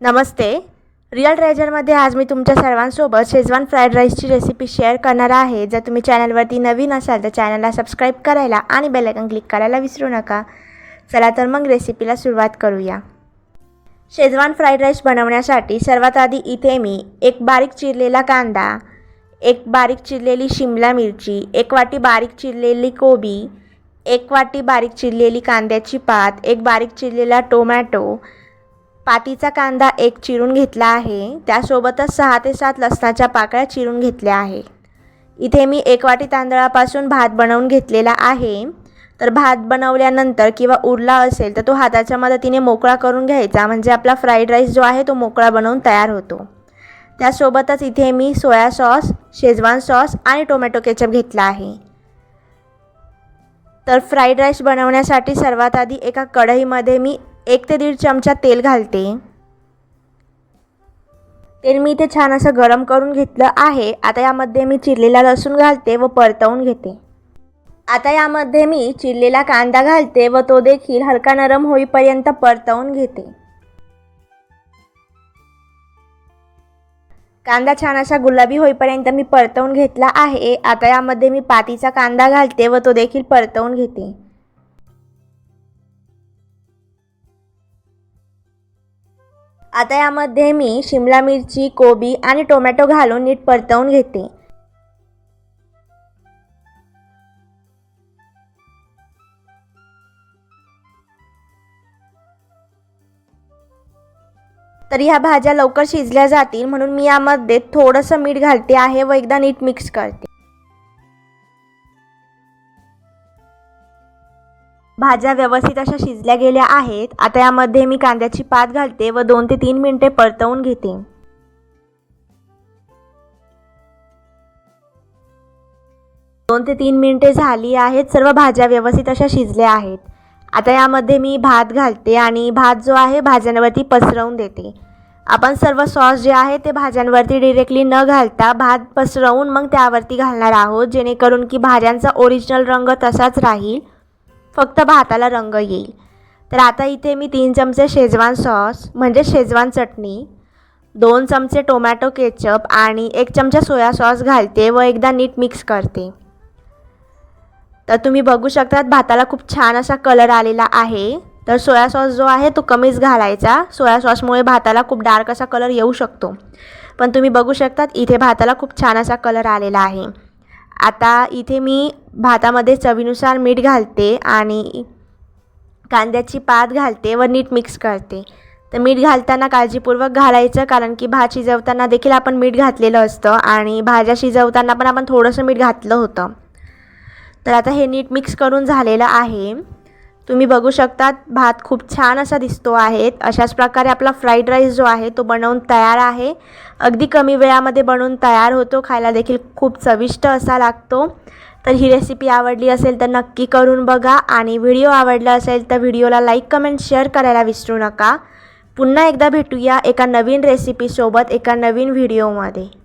नमस्ते. Real ट्रेजरमध्ये आज मी तुमच्या सर्वांसोबत शेजवान फ्राईड राईसची रेसिपी शेअर करणार आहे. जर तुम्ही चॅनलवरती नवीन असाल तर चॅनलला सबस्क्राईब करायला आणि बेलायकन क्लिक करायला विसरू नका. चला तर मग रेसिपीला सुरुवात करूया. शेजवान फ्राईड राईस बनवण्यासाठी सर्वात आधी इथे मी एक बारीक चिरलेला कांदा एक बारीक चिरलेली शिमला मिरची एक वाटी बारीक चिरलेली कोबी एक वाटी बारीक चिरलेली कांद्याची पात एक बारीक चिरलेला टोमॅटो पाटीचा कांदा एक चिरून घेतला आहे. त्यासोबतच सहा ते सात लसणाच्या पाकळ्या चिरून घेतल्या आहे. इथे मी एक वाटी तांदळापासून भात बनवून घेतलेला आहे. तर भात बनवल्यानंतर किंवा उरला असेल तर तो हाताच्या मदतीने मोकळा करून घ्यायचा. म्हणजे आपला फ्राईड राईस जो आहे तो मोकळा बनवून तयार होतो. त्यासोबतच इथे मी सोया सॉस शेजवान सॉस आणि टोमॅटो केचप घेतला आहे. तर फ्राईड राईस बनवण्यासाठी सर्वात आधी एका कढईमध्ये मी एक ते दीड चमचा तेल घालते. तेल मी इथे छान असं गरम करून घेतलं आहे. आता यामध्ये मी चिरलेला लसूण घालते व परतवून घेते. आता यामध्ये मी चिरलेला कांदा घालते व तो देखील हलका नरम होईपर्यंत परतवून घेते. कांदा छान असा गुलाबी होईपर्यंत मी परतवून घेतला आहे. आता यामध्ये मी पातीचा कांदा घालते व तो देखील परतवून घेते. आता यामध्ये मी शिमला मिरची कोबी आणि टोमॅटो घालून नीट परतवून घेते. तर ह्या भाज्या लवकर शिजल्या जातील म्हणून मी यामध्ये थोडंसं मीठ घालते आहे व एकदा नीट मिक्स करते. भाज्या व्यवस्थित अशा शिजल्या गेल्या आहेत. आता यामध्ये मी कांद्याची पात घालते व दोन ते तीन मिनटे परतवून घेते. दोन ते तीन मिनटे झाली आहेत. सर्व भाज्या व्यवस्थित अशा शिजल्या आहेत. आता यामध्ये मी भात घालते आणि भात जो आहे भाज्यांवरती पसरवून देते. आपण सर्व सॉस जे आहे ते भाज्यांवरती डिरेक्टली न घालता भात पसरवून मग त्यावरती घालणार आहोत जेणेकरून की भाज्यांचा ओरिजिनल रंग तसाच राहील. फक्त भाताला रंग येईल. तर आता इथे मी तीन चमचे शेजवान सॉस म्हणजे शेजवान चटणी दोन चमचे टोमॅटो केचप आणि एक चमचा सोया सॉस घालते व एकदा नीट मिक्स करते. तर तुम्ही बघू शकतात भाताला खूप छान असा कलर आलेला आहे. तर सोया सॉस जो आहे तो कमीच घालायचा. सोया सॉसमुळे भाताला खूप डार्क असा कलर येऊ शकतो. पण तुम्ही बघू शकतात इथे भाताला खूप छान असा कलर आलेला आहे. आता इथे मी भातामध्ये चवीनुसार मीठ घालते आणि कांद्याची पात घालते व नीट मिक्स करते. तर मीठ घालताना काळजीपूर्वक घालायचं कारण की भात शिजवताना देखील आपण मीठ घातलेलं असतं आणि भाज्या शिजवताना पण आपण थोडंसं मीठ घातलं होतं. तर आता हे नीट मिक्स करून झालेलं आहे. तुम्ही बघू शकतात भात खूप छान असा दिसतो आहे. अशाच प्रकारे आपला फ्राईड राईस जो आहे तो बनवून तयार आहे. अगदी कमी वेळामध्ये बनवून तयार होतो. खायला देखील खूप चविष्ट असा लागतो. तर ही रेसिपी आवडली असेल तर नक्की करून बघा. आणि व्हिडिओ आवडला असेल तर व्हिडिओला लाईक कमेंट शेअर करायला विसरू नका. पुन्हा एकदा भेटूया एका नवीन रेसिपीसोबत एका नवीन व्हिडिओमध्ये